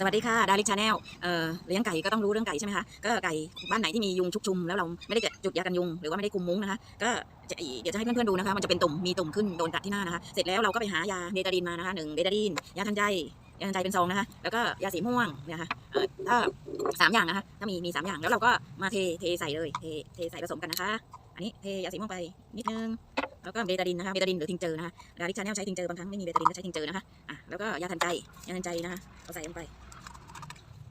สวัสดีค่ะดาริชาแนลเอ่อเลี้ยงไก่ก็ต้องรู้เรื่องไก่ใช่ไหมคะ ก็ไก่บ้านไหนที่มียุงชุกชุมแล้วเราไม่ได้จุดยากันยุงหรือว่าไม่ได้คุมมุ้งนะคะ ก็จะเดี๋ยวจะให้เพื่อนๆดูนะคะ มันจะเป็นตุ่มมีตุ่มขึ้นโดนกัดที่หน้านะคะ เสร็จแล้วเราก็ไปหายาเบตาดีนมานะคะหนึ่งเบตาดีนยาทันใจยาทันใจเป็นซองนะคะ แล้วก็ยาสีม่วงเนี่ยค่ะเออถ้าสามอย่างนะคะ ถ้ามีมีสามอย่างแล้วเราก็มาเทเทใส่เลยเทเทใส่ผสมกันนะคะ อันนี้เทยาสีม่วงไปนิดนึงแล้วก็เบตาดินนะคะเบตาดินหรือทิงเจอนะคะดาริชาแนลใช้ทิงเจอบางครั้งไม่มีเบตาดินก็ใช้ทิงเจอนะคะอะแล้วก็ยาทันใจยาทันใจนะคะเราใส่ลงไป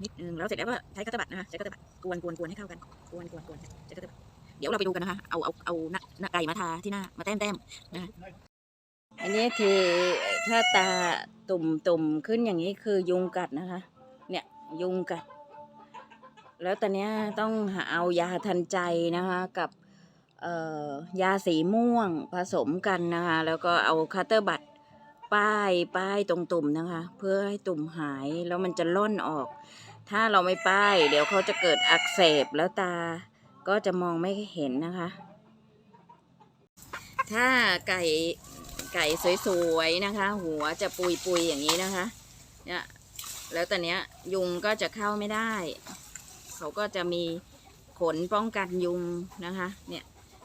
นิดนึงแล้วเสร็จแล้วก็ใช้กระตบัดนะคะใช้กระตบัดกวนกวนกวนให้เข้ากันกวนกวนกวนใช้กระตบัดเดี๋ยวเราไปดูกันนะคะ เอาเอาเอาหน้าหน้าไก่มาทาที่หน้ามาแต้มแต้มนะคะอันนี้คือถ้าตาตุ่มตุ่มขึ้นอย่างนี้คือยุงกัดนะคะ เนี่ยยุงกัด แล้วตอนนี้ต้องหาเอายาทันใจนะคะกับยาสีม่วงผสมกันนะคะ แล้วก็เอาคัตเตอร์บัต ป้ายป้ายตรงตุ่มนะคะ เพื่อให้ตุ่มหายแล้วมันจะล่นออก ถ้าเราไม่ป้าย เดี๋ยวเขาจะเกิดอักเสบแล้วตา ก็จะมองไม่เห็นนะคะ ถ้าไก่ไก่สวยๆนะคะ หัวจะปุยๆอย่างนี้นะคะเนี่ยแล้วตอนเนี้ยยุงก็จะเข้าไม่ได้ เขาก็จะมีขนป้องกันยุงนะคะ เนี่ย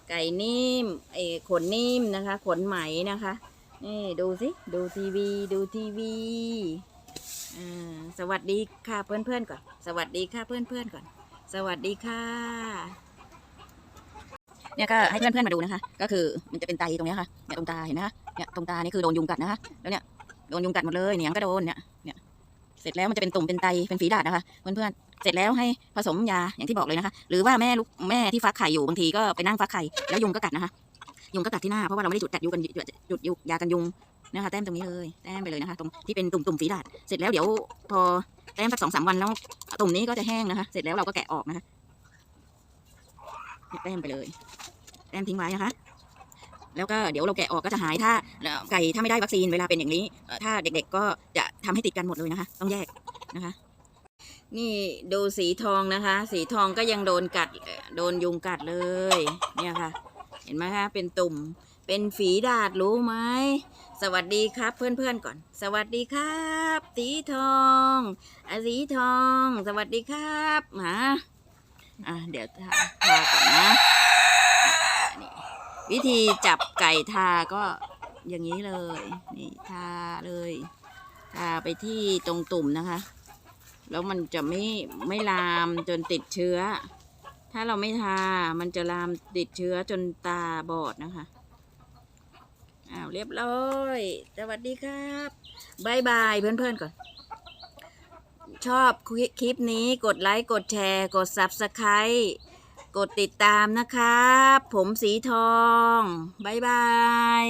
ไก่นิ่มไอ้ขนนิ่มนะคะ ขนไหมนะคะ นี่ดูสิดูทีวีดูทีวีสวัสดีค่ะเพื่อนๆก่อน สวัสดีค่ะเพื่อนๆก่อน สวัสดีค่ะเนี่ยก็ให้เพื่อนเพื่อนๆมาดูนะคะ ก็คือมันจะเป็นไตตรงนี้ค่ะเนี่ยตรงตาเห็นไหมคะเนี่ยตรงตานี่คือโดนยุงกัดนะคะแล้วเนี่ยโดนยุงกัดหมดเลยเนียงก็โดนเนี่ยเนี่ยเสร็จแล้วมันจะเป็นตุ่มเป็นไตเป็นฝีดาษนะคะเพื่อนๆเสร็จแล้วให้ผสมยาอย่างที่บอกเลยนะคะ หรือว่าแม่ลูกแม่ที่ฟักไข่อยู่บางทีก็ไปนั่งฟักไข่แล้วยุงก็กัดนะคะ ยุงก็กัดที่หน้าเพราะว่าเราไม่ได้จุดกัดยุงกันจุดยุงยากันยุงนะคะแต้มตรงนี้เลยแต้มไปเลยนะคะ ตรงที่เป็นตุ่มตุ่มฝีดาษเสร็จแล้วเดี๋ยวพอแต้มสักสองสามวันแล้วตุ่มนี้ก็จะแห้งนะคะ เสร็จแล้วเราก็แกะออกนะคะแต้มไปเลย แต้มทิ้งไว้นะคะ แล้วก็เดี๋ยวเราแกะออกก็จะหายถ้าไก่ถ้าไม่ได้วัคซีนเวลาเป็นอย่างนี้ ถ้าเด็กๆก็จะทำให้ติดกันหมดเลยนะคะ ต้องแยกนะคะ นี่ดูสีทองนะคะ สีทองก็ยังโดนกัดโดนยุงกัดเลย เนี่ยค่ะ เห็นไหมคะเป็นตุ่มเป็นฝีดาดรู้ไหมสวัสดีครับเพื่อนๆก่อน สวัสดีครับ สีทองอสีทอง สวัสดีครับมาอะเดี๋ยวทาทาก่อนนะนี่วิธีจับไก่ทาก็อย่างนี้เลยนี่ทาเลยทาไปที่ตรงตุ่มนะคะ แล้วมันจะไม่ไม่ลามจนติดเชื้อ ถ้าเราไม่ทา มันจะลามติดเชื้อจนตาบอดนะคะ อ้าว เรียบร้อย สวัสดีครับบายบายเพื่อนๆก่อน ชอบคลิปนี้กดไลค์ กดแชร์ กด Subscribe กดติดตามนะครับ ผมสีทองบายบาย